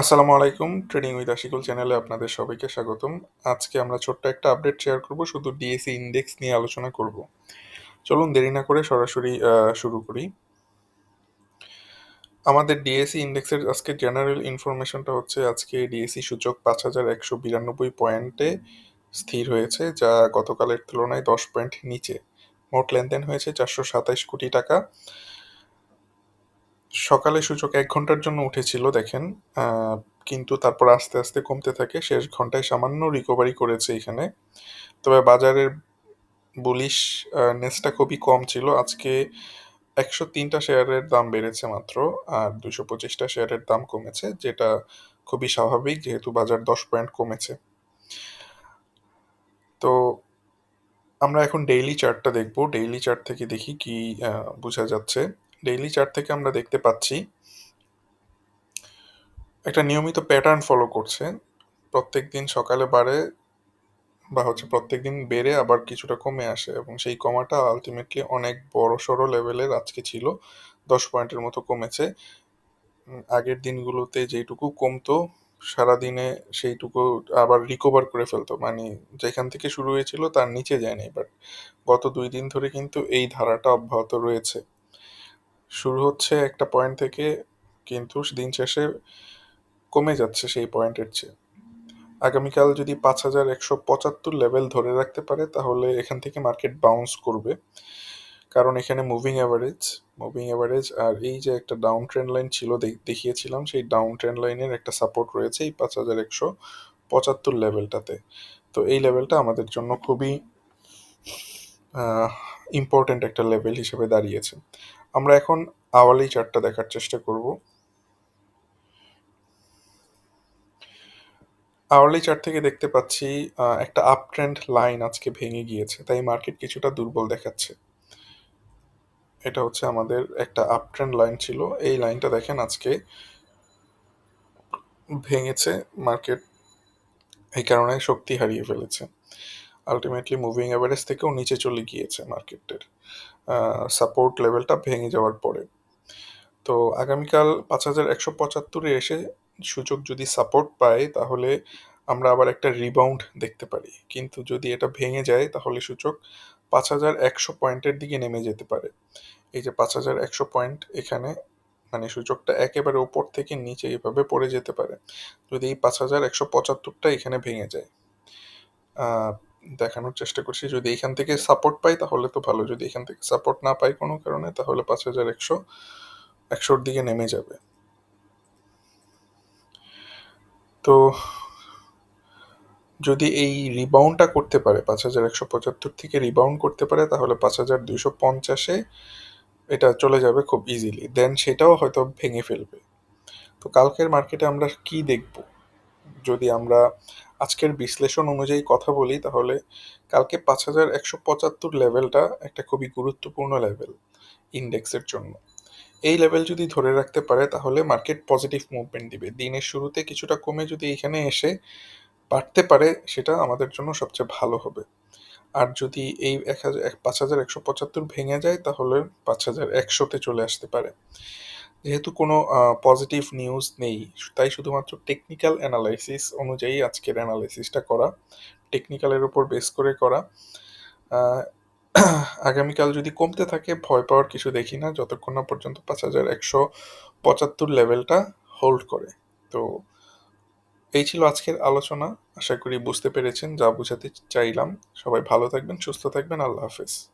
আসসালামু আলাইকুম trading with Ashikul চ্যানেলে আপনাদের সবাইকে স্বাগতম। আজকে আমরা ছোট্ট একটা আপডেট শেয়ার করব, শুধু ডিএসি ইন্ডেক্স নিয়ে আলোচনা করব। চলুন দেরি না করে সরাসরি শুরু করি। আমাদের ডিএসি ইন্ডেক্সের আজকে জেনারেল ইনফরমেশনটা হচ্ছে, আজকে ডিএসি সূচক পাঁচ হাজার একশো বিরানব্বই পয়েন্টে স্থির হয়েছে, যা গতকালের তুলনায় দশ পয়েন্ট নিচে। মোট লেনদেন হয়েছে চারশো সাতাইশ কোটি টাকা। সকালে সূচক এক ঘণ্টার জন্য উঠেছিল, দেখেন কিন্তু তারপর আস্তে আস্তে কমতে থাকে, শেষ ঘন্টায় সামান্য রিকভারি করেছে এখানে। তবে বাজারের বুলিশ নেসটা খুবই কম ছিল, আজকে একশো তিনটা শেয়ারের দাম বেড়েছে মাত্র, আর দুশো পঁচিশটা শেয়ারের দাম কমেছে, যেটা খুবই স্বাভাবিক, যেহেতু বাজার দশ পয়েন্ট কমেছে। তো আমরা এখন ডেইলি চার্টটা দেখব ডেইলি চার্ট থেকে দেখি কি বোঝা যাচ্ছে। ডেইলি চার্ট থেকে আমরা দেখতে পাচ্ছি, একটা নিয়মিত প্যাটার্ন ফলো করছে। প্রত্যেক দিন সকালে বাড়ে বা হচ্ছে প্রত্যেক দিন বেড়ে আবার কিছুটা কমে আসে এবং সেই কমাটা আলটিমেটলি অনেক বড় সড়ো লেভেলের আজকে ছিল, দশ পয়েন্টের মতো কমেছে। আগের দিনগুলোতে যেইটুকু কমতো, সারাদিনে সেইটুকু আবার রিকভার করে ফেলতো। মানে যেখান থেকে শুরু হয়েছিল তার নিচে যায়নি বাট গত দুই দিন ধরে কিন্তু এই ধারাটা অব্যাহত রয়েছে। শুরু হচ্ছে একটা পয়েন্ট থেকে কিন্তু দিন শেষে কমে যাচ্ছে সেই পয়েন্টের চেয়ে। আগামীকাল যদি পাঁচ হাজার একশো পঁচাত্তর লেভেল ধরে রাখতে পারে, তাহলে এখান থেকে মার্কেট বাউন্স করবে। কারণ এখানে মুভিং অ্যাভারেজ মুভিং অ্যাভারেজ আর এই যে একটা ডাউন ট্রেন্ড লাইন ছিল দেখিয়েছিলাম, সেই ডাউন ট্রেন্ড লাইনের একটা সাপোর্ট রয়েছে এই পাঁচ হাজার একশো পঁচাত্তর লেভেলটাতে তো এই লেভেলটা আমাদের জন্য খুবই ইম্পর্ট্যান্ট একটা লেভেল হিসেবে দাঁড়িয়েছে। আমরা এখন আওয়ালি চার্টটা দেখার চেষ্টা করব। আওয়ারলি চার্ট থেকে দেখতে পাচ্ছি একটা আপ ট্রেন্ড লাইন আজকে ভেঙে গিয়েছে, তাই মার্কেট কিছুটা দুর্বল দেখাচ্ছে। এটা হচ্ছে আমাদের একটা আপ ট্রেন্ড লাইন ছিল, এই লাইনটা দেখেন আজকে ভেঙেছে মার্কেট এই কারণে শক্তি হারিয়ে ফেলেছে। আলটিমেটলি মুভিং অ্যাভারেজ থেকেও নিচে চলে গিয়েছে মার্কেটের সাপোর্ট লেভেলটা ভেঙে যাওয়ার পরে। তো আগামীকাল পাঁচ হাজার একশো পঁচাত্তরে এসে সূচক যদি সাপোর্ট পায় তাহলে আমরা আবার একটা রিবাউন্ড দেখতে পারি। কিন্তু যদি এটা ভেঙে যায়, তাহলে সূচক পাঁচ হাজার একশো পয়েন্টের দিকে নেমে যেতে পারে। এই যে পাঁচ হাজার একশো পয়েন্ট এখানে মানে সূচকটা একেবারে ওপর থেকে নিচে এভাবে পড়ে যেতে পারে। যদি এই পাঁচ হাজার একশো পঁচাত্তরটা এখানে ভেঙে যায় দেখানোর চেষ্টা করছি। যদি এখান থেকে সাপোর্ট পাই, তাহলে তো ভালো। যদি এখান থেকে সাপোর্ট না পাই কোনো কারণে, তাহলে পাঁচ হাজার একশো, একশোর দিকে নেমে যাবে। তো, যদি এই রিবাউন্ডটা করতে পারে, পাঁচ হাজার একশো পঁচাত্তর থেকে রিবাউন্ড করতে পারে, তাহলে পাঁচ হাজার দুইশো পঞ্চাশে এটা চলে যাবে খুব ইজিলি দেন সেটাও হয়তো ভেঙে ফেলবে। তো কালকের মার্কেটে আমরা কি দেখব? যদি আমরা আজকের বিশ্লেষণ অনুযায়ী কথা বলি, তাহলে কালকে পাঁচ হাজার একশো পঁচাত্তর লেভেলটা একটা খুবই গুরুত্বপূর্ণ লেভেল ইন্ডেক্সের জন্য। এই লেভেল যদি ধরে রাখতে পারে, তাহলে মার্কেট পজিটিভ মুভমেন্ট দিবে। দিনের শুরুতে কিছুটা কমে যদি এখানে এসে বাড়তে পারে, সেটা আমাদের জন্য সবচেয়ে ভালো হবে। আর যদি এই এক হাজার, পাঁচ হাজার একশো পঁচাত্তর ভেঙে যায়, তাহলে পাঁচ হাজার একশোতে চলে আসতে পারে। যেহেতু কোনো পজিটিভ নিউজ নেই, তাই শুধুমাত্র টেকনিক্যাল অ্যানালাইসিস অনুযায়ী আজকের অ্যানালাইসিসটা করা টেকনিক্যালের উপর বেস করে করা। আগামীকাল যদি কমতে থাকে, ভয় পাওয়ার কিছু দেখি না, যতক্ষণ না পর্যন্ত পাঁচ হাজার একশো পঁচাত্তর লেভেলটা হোল্ড করে। তো, এই ছিল আজকের আলোচনা। আশা করি বুঝতে পেরেছেন, যা বুঝাতে চাইলাম। সবাই ভালো থাকবেন, সুস্থ থাকবেন, আল্লাহ হাফেজ।